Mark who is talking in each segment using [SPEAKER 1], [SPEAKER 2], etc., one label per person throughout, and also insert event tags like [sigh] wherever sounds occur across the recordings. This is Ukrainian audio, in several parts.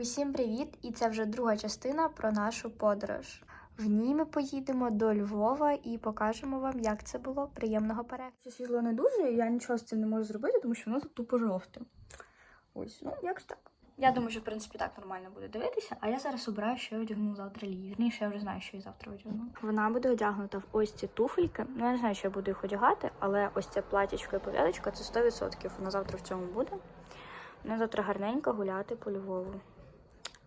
[SPEAKER 1] Усім привіт! І це вже друга частина про нашу подорож. В ній ми поїдемо до Львова і покажемо вам, як це було. Приємного перегляду.
[SPEAKER 2] Це світло не дуже, і я нічого з цим не можу зробити, тому що воно тут тупо жовте. Ось, ну як ж так. Я думаю, що в принципі так нормально буде дивитися, а я зараз обираю, що я одягну завтра лі. Вірніше, я вже знаю, що я завтра одягну.
[SPEAKER 1] Вона буде одягнута в ось ці туфельки. Ну, я не знаю, що я буду їх одягати, але ось це платічко і пов'язочка це 100%. Вона завтра в цьому буде. Вона завтра гарненько гуляти по Львову.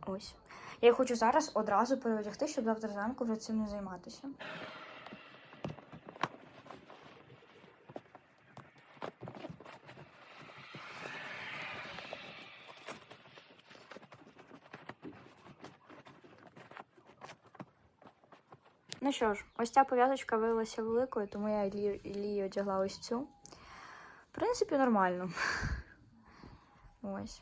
[SPEAKER 1] Ось. Я хочу зараз одразу переодягти, щоб завтра зранку вже цим не займатися. Ну що ж, ось ця пов'язочка виявилася великою, тому я Ілі- одягла ось цю. В принципі, нормально. [laughs] Ось.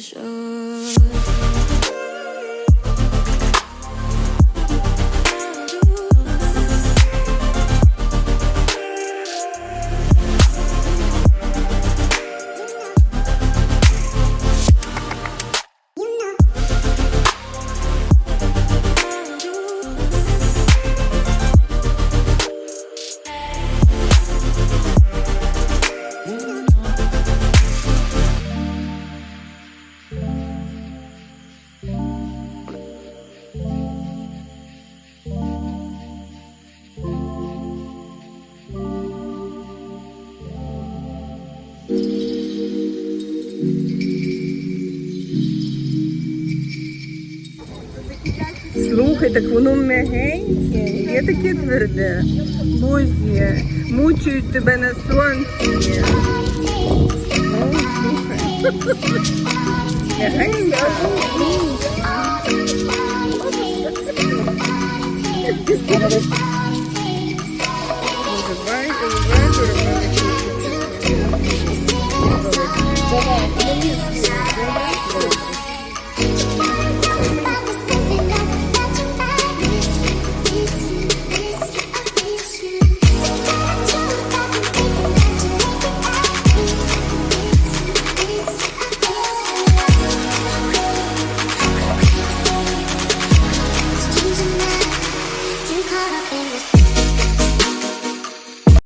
[SPEAKER 3] Show.
[SPEAKER 4] Слухай, так воно м'ягеньке, є таке тверде. Бозі, мучують тебе на сонці. М'ягеньке.